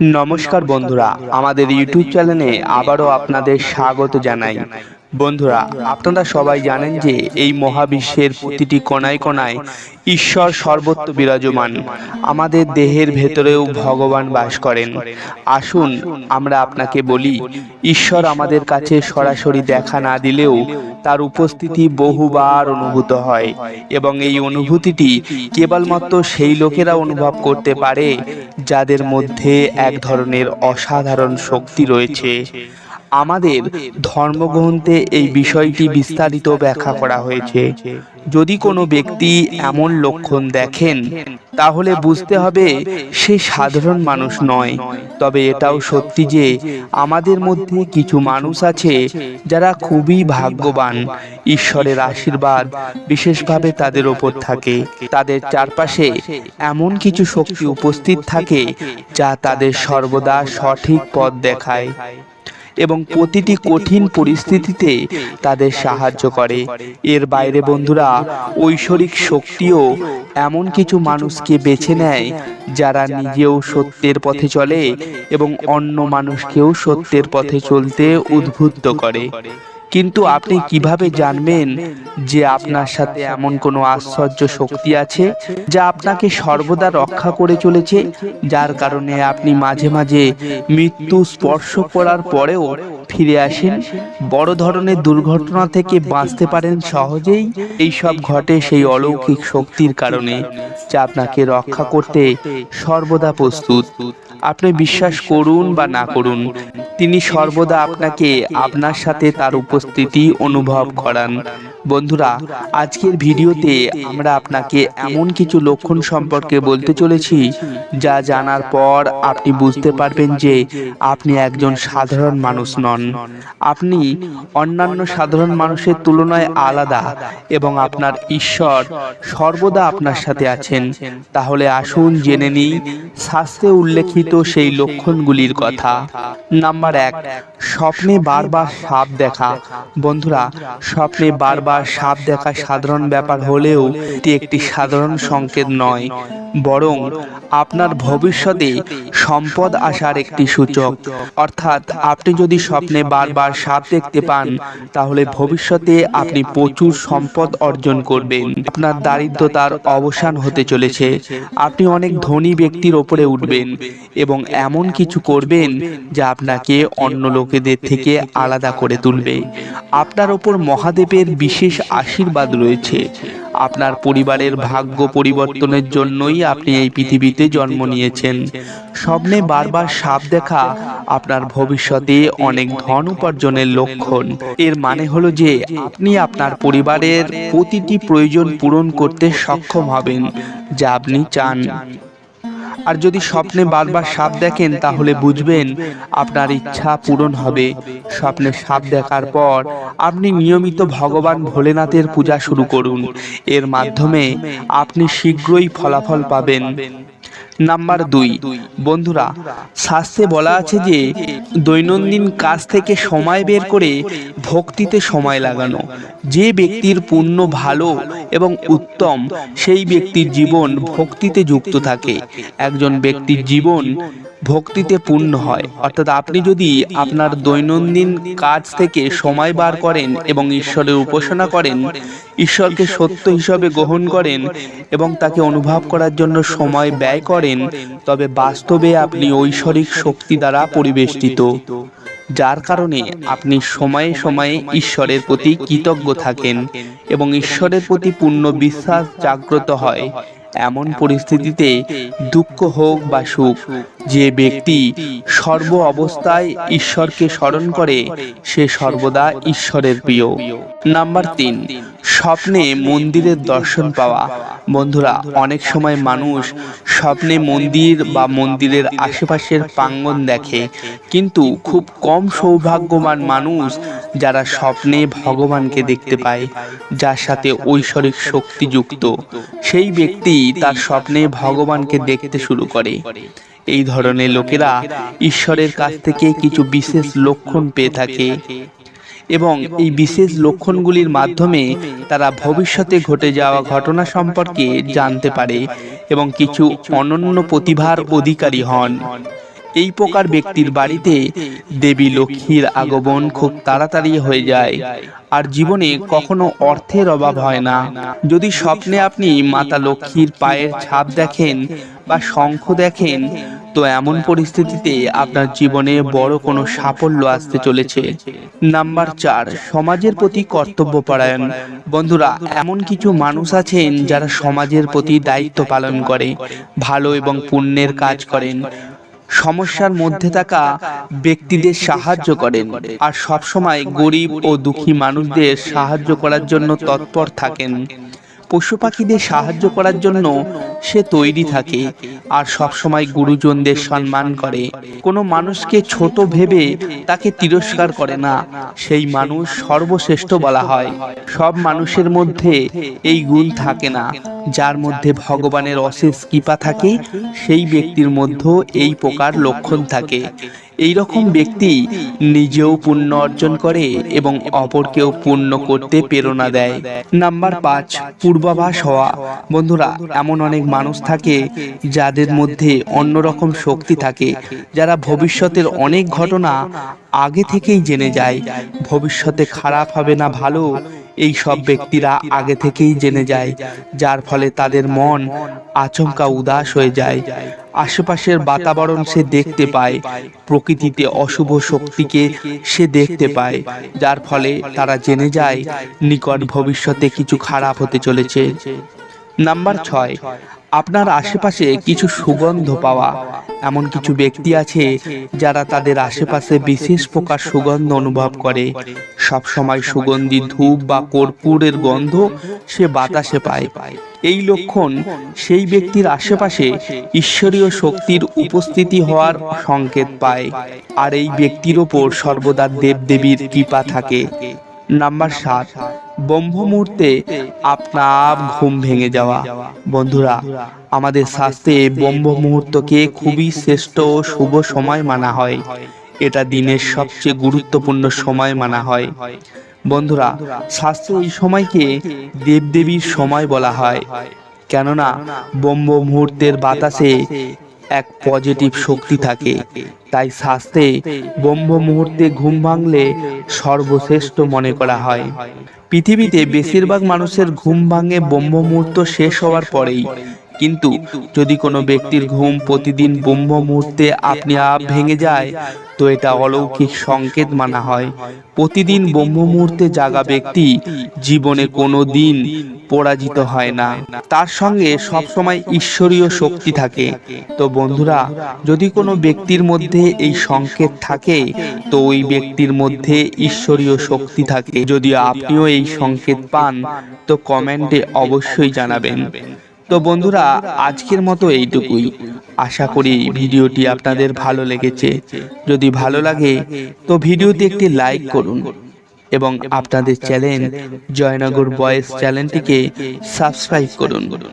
নমস্কার বন্ধুরা আমাদের ইউটিউব চ্যানেলে আবারও আপনাদের স্বাগত জানাই। বন্ধুরা, আপনারা সবাই জানেন যে এই মহাবিশ্বের প্রতিটি কোনায় কোনায় ঈশ্বর সর্বত্র বিরাজমান। আমাদের দেহের ভেতরেও ভগবান বাস করেন। আসুন আমরা আপনাকে বলি, ঈশ্বর আমাদের কাছে সরাসরি দেখা না দিলেও তার উপস্থিতি বহুবার অনুভূত হয় এবং এই অনুভূতিটি কেবলমাত্র সেই লোকেরা অনুভব করতে পারে যাদের মধ্যে এক ধরনের অসাধারণ শক্তি রয়েছে। আমাদের ধর্মগ্রন্থে এই বিষয়টি বিস্তারিত ব্যাখ্যা করা হয়েছে। যদি কোনো ব্যক্তি এমন লক্ষণ দেখেন, তাহলে বুঝতে হবে সে সাধারণ মানুষ নয়। তবে এটাও সত্যি যে আমাদের মধ্যে কিছু মানুষ আছে যারা খুবই ভাগ্যবান, ঈশ্বরের আশীর্বাদ বিশেষভাবে তাদের ওপর থাকে। তাদের চারপাশে এমন কিছু শক্তি উপস্থিত থাকে যা তাদের সর্বদা সঠিক পথ দেখায়। এবং প্রতিটি কঠিন পরিস্থিতিতে তাদের সাহায্য করে। এর বাইরে বন্ধুরা ঐশ্বরিক শক্তিও এমন কিছু মানুষকে বেছে নেয় যারা নিজেও সত্যের পথে চলে এবং অন্য মানুষকেও সত্যের পথে চলতে উদ্বুদ্ধ করে। কিন্তু আপনি কীভাবে জানবেন যে আপনার সাথে এমন কোনো আশ্চর্য শক্তি আছে যা আপনাকে সর্বদা রক্ষা করে চলেছে? যার কারণে আপনি মাঝে মাঝে মৃত্যু স্পর্শ করার পরেও ফিরে আসেন। বড় ধরনের দুর্ঘটনা থেকে বাঁচতে পারেন সহজেই। এই সব ঘটে সেই অলৌকিক শক্তির কারণে যা আপনাকে রক্ষা করতে সর্বদা প্রস্তুত। আপনি বিশ্বাস করুন বা না করুন, তিনি সর্বদা আপনাকে আপনার সাথে তার উপস্থিতি অনুভব করান। বন্ধুরা আজকের ভিডিওতে আমরা আপনাকে এমন কিছু লক্ষণ সম্পর্কে বলতে চলেছি যা জানার পর আপনি বুঝতে পারবেন যে আপনি একজন সাধারণ মানুষ নন। আপনি অন্যান্য সাধারণ মানুষের তুলনায় আলাদা এবং আপনার ঈশ্বর সর্বদা আপনার সাথে আছেন। তাহলে আসুন জেনে নিই শাস্ত্রে উল্লেখিত সেই লক্ষণগুলির কথা। নাম্বার এক স্বপ্নে বারবার সাপ দেখা। বন্ধুরা স্বপ্নে বারবার সাপ দেখা সাধারণ ব্যাপার হলেও এটি একটি সাধারণ সংকেত নয়, বরং আপনার ভবিষ্যতে সম্পদ আসার একটি সূচক। অর্থাৎ আপনি যদি স্বপ্নে বারবার সাপ দেখতে পান, তাহলে ভবিষ্যতে আপনি প্রচুর সম্পদ অর্জন করবেন। আপনার দারিদ্রতার অবসান হতে চলেছে। আপনি অনেক ধনী ব্যক্তির ওপরে উঠবেন এবং এমন কিছু করবেন যা আপনাকে অন্য লোকেদের থেকে আলাদা করে তুলবে। আপনার ওপর মহাদেবের বিশেষ আশীর্বাদ রয়েছে। আপনার পরিবারের ভাগ্য পরিবর্তনের জন্যই আপনি এই পৃথিবীতে জন্ম নিয়েছেন। স্বপ্নে বারবার সাপ দেখা আপনার ভবিষ্যতে অনেক ধন উপার্জনের লক্ষণ। এর মানে হলো যে আপনি আপনার পরিবারের প্রতিটি প্রয়োজন পূরণ করতে সক্ষম হবেন, যা আপনি চান। আর যদি স্বপ্নে বারবার সাপ দেখেন, তাহলে বুঝবেন আপনার ইচ্ছা পূরণ হবে। স্বপ্নে সাপ দেখার পর আপনি নিয়মিত ভগবান ভোলেনাথের পূজা শুরু করুন। এর মাধ্যমে আপনি শীঘ্রই ফলাফল পাবেন। নাম্বার দুই। বন্ধুরা, শাস্ত্রে বলা আছে যে, দৈনন্দিন কাজ থেকে সময় বের করে ভক্তিতে সময় লাগানো। যে ব্যক্তির পুণ্য ভালো এবং উত্তম, সেই ব্যক্তির জীবন ভক্তিতে যুক্ত থাকে। একজন ব্যক্তির জীবন ভক্তিতে পূর্ণ হয়। অর্থাৎ আপনি যদি আপনার দৈনন্দিন কাজ থেকে সময় বার করেন এবং ঈশ্বরের উপাসনা করেন, ঈশ্বরকে সত্য হিসাবে গ্রহণ করেন এবং তাকে অনুভব করার জন্য সময় ব্যয় করেন তবে বাস্তবে আপনি ঐশ্বরিক শক্তি দ্বারা পরিবেষ্টিত, যার কারণে আপনি সময়ে সময়ে ঈশ্বরের প্রতি কৃতজ্ঞ থাকেন এবং ঈশ্বরের প্রতি পূর্ণ বিশ্বাস জাগ্রত হয়। এমন পরিস্থিতিতে দুঃখ হোক বা সুখ যে ব্যক্তি সর্ব অবস্থায় ঈশ্বরকে স্মরণ করে, সে সর্বদা ঈশ্বরের প্রিয়। নাম্বার তিন, স্বপ্নে মন্দিরের দর্শন পাওয়া। বন্ধুরা, অনেক সময় মানুষ স্বপ্নে মন্দির বা মন্দিরের আশেপাশের প্রাঙ্গন দেখে, কিন্তু খুব কম সৌভাগ্যবান মানুষ যারা স্বপ্নে ভগবানকে দেখতে পায়, যার সাথে ঐশ্বরিক শক্তি যুক্ত। সেই ব্যক্তি তার স্বপ্নে ভগবানকে দেখতে শুরু করে। এই ধরনের লোকেরা ঈশ্বরের কাছ থেকে কিছু বিশেষ লক্ষণ পেয়ে থাকে। এবং এই বিশেষ লক্ষণগুলির মাধ্যমে তারা ভবিষ্যতে ঘটে যাওয়া ঘটনা সম্পর্কে জানতে পারে এবং কিছু অনন্য প্রতিভার অধিকারী হন। এই প্রকার ব্যক্তির বাড়িতে দেবী লক্ষ্মীর আগমন খুব তাড়াতাড়ি হয়ে যায়। আর জীবনে কখনো অর্থের অভাব হয় না। যদি স্বপ্নে আপনি মাতা লক্ষ্মীর পায়ের ছাপ দেখেন বা শঙ্খ দেখেন তো এমন পরিস্থিতিতে আপনার জীবনে বড় কোনো সাফল্য আসতে চলেছে। নাম্বার চার সমাজের প্রতি কর্তব্যপরায়ণ। বন্ধুরা এমন কিছু মানুষ আছেন যারা সমাজের প্রতি দায়িত্ব পালন করে ভালো এবং পুণ্যের কাজ করেন। সমস্যার মধ্যে থাকা ব্যক্তিদের সাহায্য করেন। আর সবসময় গরিব ও দুঃখী মানুষদের সাহায্য করার জন্য তৎপর থাকেন। পশু পাখিদের সাহায্য করার জন্য সে তৈরি থাকে আর সবসময় গুরুজনদের সম্মান করে। কোনো মানুষকে ছোট ভেবে তাকে তিরস্কার করে না, সেই মানুষ সর্বশ্রেষ্ঠ বলা হয়। সব মানুষের মধ্যে এই গুণ থাকে না, যার মধ্যে ভগবানের অশেষ কৃপা থাকে, সেই ব্যক্তির মধ্যেও এই প্রকার লক্ষণ থাকে। এই রকম ব্যক্তি নিজেও পুণ্য অর্জন করে এবং অপরকেও পুণ্য করতে প্রেরণা দেয়। নাম্বার পাঁচ পূর্বাভাস হওয়া। বন্ধুরা এমন অনেক মানুষ থাকে যাদের মধ্যে অন্যরকম শক্তি থাকে। যারা ভবিষ্যতের অনেক ঘটনা আগে থেকেই জেনে যায়। ভবিষ্যতে খারাপ হবে না ভালো। এই সব ব্যক্তিরা আগে থেকেই জেনে যায়, যার ফলে তাদের মন আচমকা উদাস হয়ে যায়। আশেপাশের বাতাবরণ সে দেখতে পায়, প্রকৃতিতে অশুভ শক্তিকে সে দেখতে পায়, যার ফলে তারা জেনে যায়, নিকট ভবিষ্যতে কিছু খারাপ হতে চলেছে। নাম্বার ছয়, আপনার আশেপাশে কিছু সুগন্ধ পাওয়া। এমন কিছু ব্যক্তি আছে যারা তাদের আশেপাশে বিশেষ প্রকার সুগন্ধ অনুভব করে। সব সময় সুগন্ধি ধূপ বা কর্পূরের গন্ধ সে বাতাসে পায়। এই লক্ষণ সেই ব্যক্তির আশেপাশে ঈশ্বরীয় শক্তির উপস্থিতি হওয়ার সংকেত পায়। আর এই ব্যক্তির ওপর সর্বদা দেবদেবীর কৃপা থাকে। নাম্বার সাত ব্রহ্ম মুহূর্তে আপনার ঘুম ভেঙে যাওয়া। বন্ধুরা আমাদের শাস্ত্রে ব্রহ্ম মুহূর্তকে খুবই শ্রেষ্ঠ ও শুভ সময় মানা হয়। এটা দিনের সবচেয়ে গুরুত্বপূর্ণ সময় মানা হয়। বন্ধুরা শাস্ত্রে এই সময়কে দেবদেবীর সময় বলা হয়। কেননা ব্রহ্ম মুহূর্তের বাতাসে এক পজিটিভ শক্তি থাকে। তাই শাস্ত্রে ব্রহ্ম মুহূর্তে ঘুম ভাঙলে সর্বশ্রেষ্ঠ মনে করা হয়। পৃথিবীতে বেশিরভাগ মানুষের ঘুম ভাঙে ব্রহ্ম মুহূর্ত শেষ হওয়ার পরেই। কিন্তু যদি কোনো ব্যক্তির ঘুম প্রতিদিন ব্রহ্ম মুহূর্তে আপনি আপ ভেঙে যায় তো এটা অলৌকিক সংকেত মানা হয়। প্রতিদিন ব্রহ্ম মুহূর্তে জাগা ব্যক্তি জীবনে কোনো দিন পরাজিত হয় না। তার সঙ্গে সবসময় ঈশ্বরীয় শক্তি থাকে। তো বন্ধুরা যদি কোনো ব্যক্তির মধ্যে এই সংকেত থাকে তো ওই ব্যক্তির মধ্যে ঈশ্বরীয় শক্তি থাকে। যদি আপনিও এই সংকেত পান তো কমেন্টে অবশ্যই জানাবেন। তো বন্ধুরা, আজকের মতো এইটুকুই। আশা করি ভিডিওটি আপনাদের ভালো লেগেছে। যদি ভালো লাগে, তো ভিডিওতে একটি লাইক করুন এবং আপনাদের চ্যানেল জয়নগর বয়েস চ্যানেলটিকে সাবস্ক্রাইব করুন।